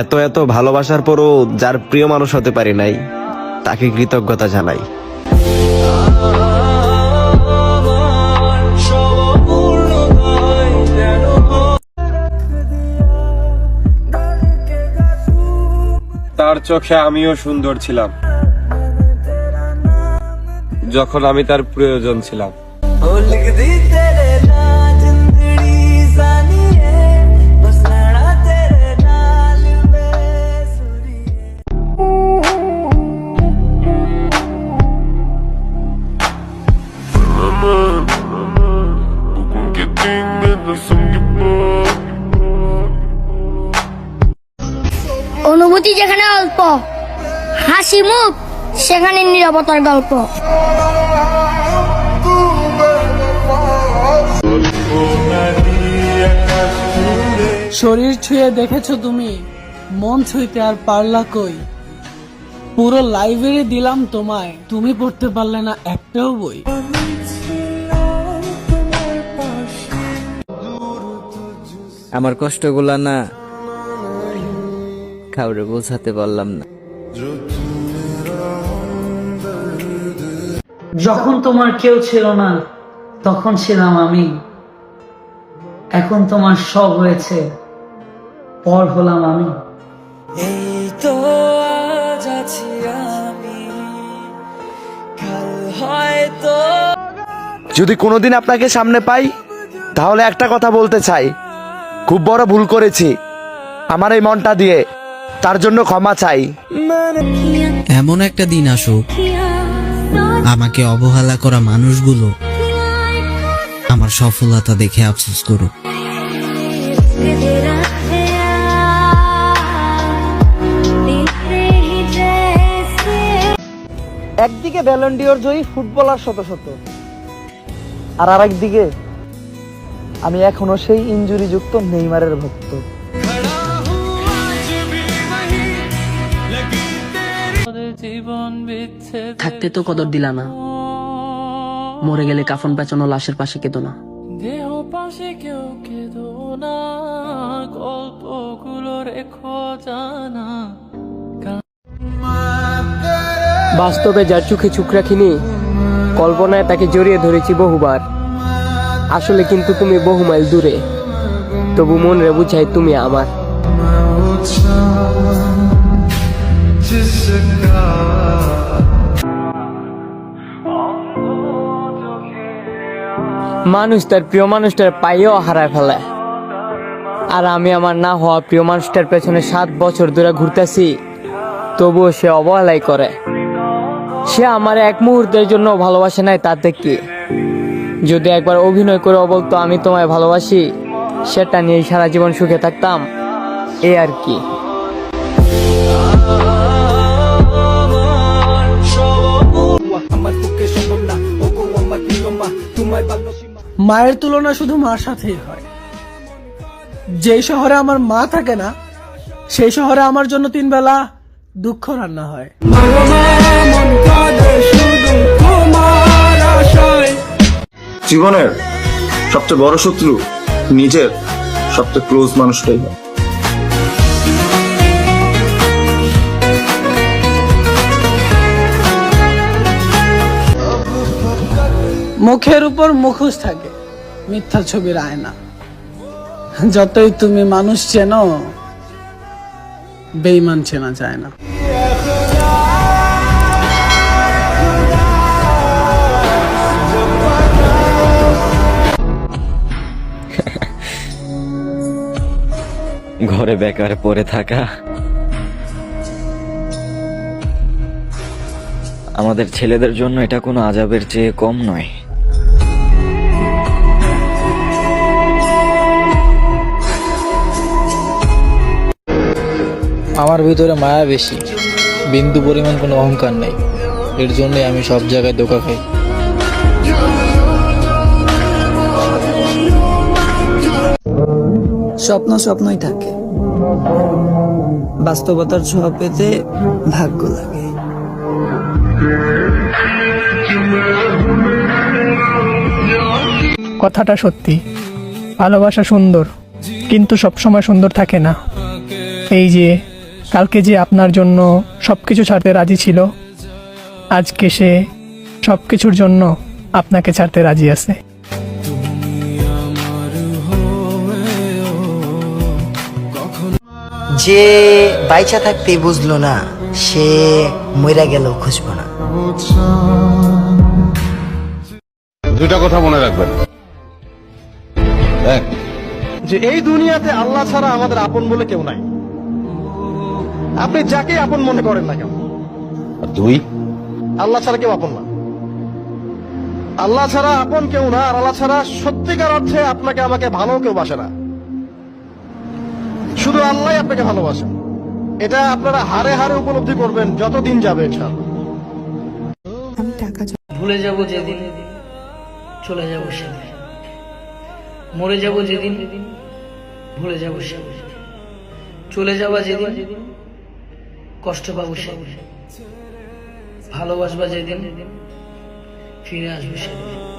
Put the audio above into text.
এত এত ভালোবাসার পরও যার প্রিয় মানুষ হতে পারি নাই তাকে কৃতজ্ঞতা জানাই। তার চোখে আমিও সুন্দর ছিলাম যখন আমি তার প্রয়োজন ছিলাম। অনুভূতি যেখানে অল্প হাসি মুখ সেখানে নিরাপত্তার গল্প। শরীর ছুঁয়ে দেখেছ তুমি? মন ছুঁইতে আর পারলা কই? পুরো লাইব্রেরি দিলাম তোমায়। তুমি পড়তে পারলে না একটাও বই। আমার কষ্টগুলা না কাউরে বোঝাতে পারলাম না। যখন তোমার কেউ ছিল না তখন ছিলাম আমি। এখন তোমার সব হয়েছে পর হলাম আমি। এই তো আজ আছি আমি। কাল হয়তো যদি কোনোদিন আপনাকে সামনে পাই তাহলে একটা কথা বলতে চাই। খুব বড় ভুল করেছি। আমার এই মনটা দিয়ে। তার জন্য ক্ষমা চাই। এমন একটা দিন আসুক আমাকে অবহেলা করা মানুষগুলো আমার সফলতা দেখে আফসোস করুক। একদিকে ভ্যালেন্ডিওর জয়ী ফুটবলার শত শত আর আরেকদিকে আমি এখনও সেই ইঞ্জুরি যুক্ত নেইমারের ভক্ত। থাকতে তো কদর দিলা না। মরে গেলে কাফন পেঁচানো লাশের পাশে কেঁদো না। দেহ পাশে কেউ কেঁদো না। গল্পগুলো রেখো জানা। বাস্তবে যার চোখে চুখ রাখিনি কল্পনায় তাকে জড়িয়ে ধরেছি বহুবার। আসলে কিন্তু তুমি বহু মাইল দূরে। তবু মন রে বুঝাই তুমি আমার। মানুষ তার প্রিয় মানুষটার পাইও হারায় ফেলে। আর আমি আমার না হওয়া প্রিয় মানুষটার পেছনে সাত বছর ধরে ঘুরতেছি, তবুও সে অবহেলাই করে। সে আমার এক মুহূর্তের জন্য ভালোবাসে নাই, তাতে কি? যদি একবার অভিনয় করে বলতো, আমি তোমায় ভালোবাসি, সেটা নিয়ে সারা জীবন সুখে থাকতাম এই আর কি? মায়ের তুলনা শুধু মার সাথেই হয়। যেই শহরে আমার মা থাকে না, সেই শহরে আমার জন্য তিন বেলা দুঃখ রান্না হয়। জীবনের সবচেয়ে বড় শত্রু নিজের সবচেয়ে ক্লোজ মানুষটাই হয়। মুখের উপর মুখোশ থাকে, মিথ্যা ছবির আয়না। যতই তুমি মানুষ চেনো বেইমান চেনা যায় না। ঘরে বেকার পড়ে থাকা। আমাদের ছেলেদের জন্য এটা কোনো আজাবের চেয়ে কম নয়। আমার ভিতরে মায়া বেশি। বিন্দু পরিমাণ কোনো অহংকার নেই। এর জন্যই আমি সব জায়গায় ধোকা খাই। স্বপ্ন স্বপ্নই থাকে। বাস্তবতার ছোঁয়া পেতে ভাগ্য লাগে। কথাটা সত্যি। ভালোবাসা সুন্দর কিন্তু সবসময় সুন্দর থাকে না। এই যে কালকে যে আপনার জন্য সব কিছু ছাড়তে রাজি ছিল আজকে সে সব কিছুর জন্য আপনাকে ছাড়তে রাজি আছে। যে বাইচা থাকতে বুঝলো না সে মইরা গেল খুঁজবো না। দুইটা কথা মনে রাখবেন। এক যে এই দুনিয়াতে আল্লাহ ছাড়া আমাদের আপন বলে কেউ নাই। আপনি যাকে আপন মনে করেন না কেন? দুই? আল্লাহ ছাড়া কেউ আপন না। আল্লাহ ছাড়া আপন কেউ না আর আল্লাহ ছাড়া সত্যিকার অর্থে আপনাকে আমাকে ভালো কেউ বাসে না। শুধু আল্লাহ আপনাকে ভালোবাসেন এটা আপনারা হারে হারে উপলব্ধি করবেন যত দিন যাবে ইনশাআল্লাহ। ভুলে যাব যেদিন চলে যাব সেদিন। মরে যাব যেদিন ভুলে যাব সেদিন। চলে যাওয়া যেদিন কষ্ট পাবো সেদিন। ভালোবাসবা যেদিন ফিরে আসব সেদিন।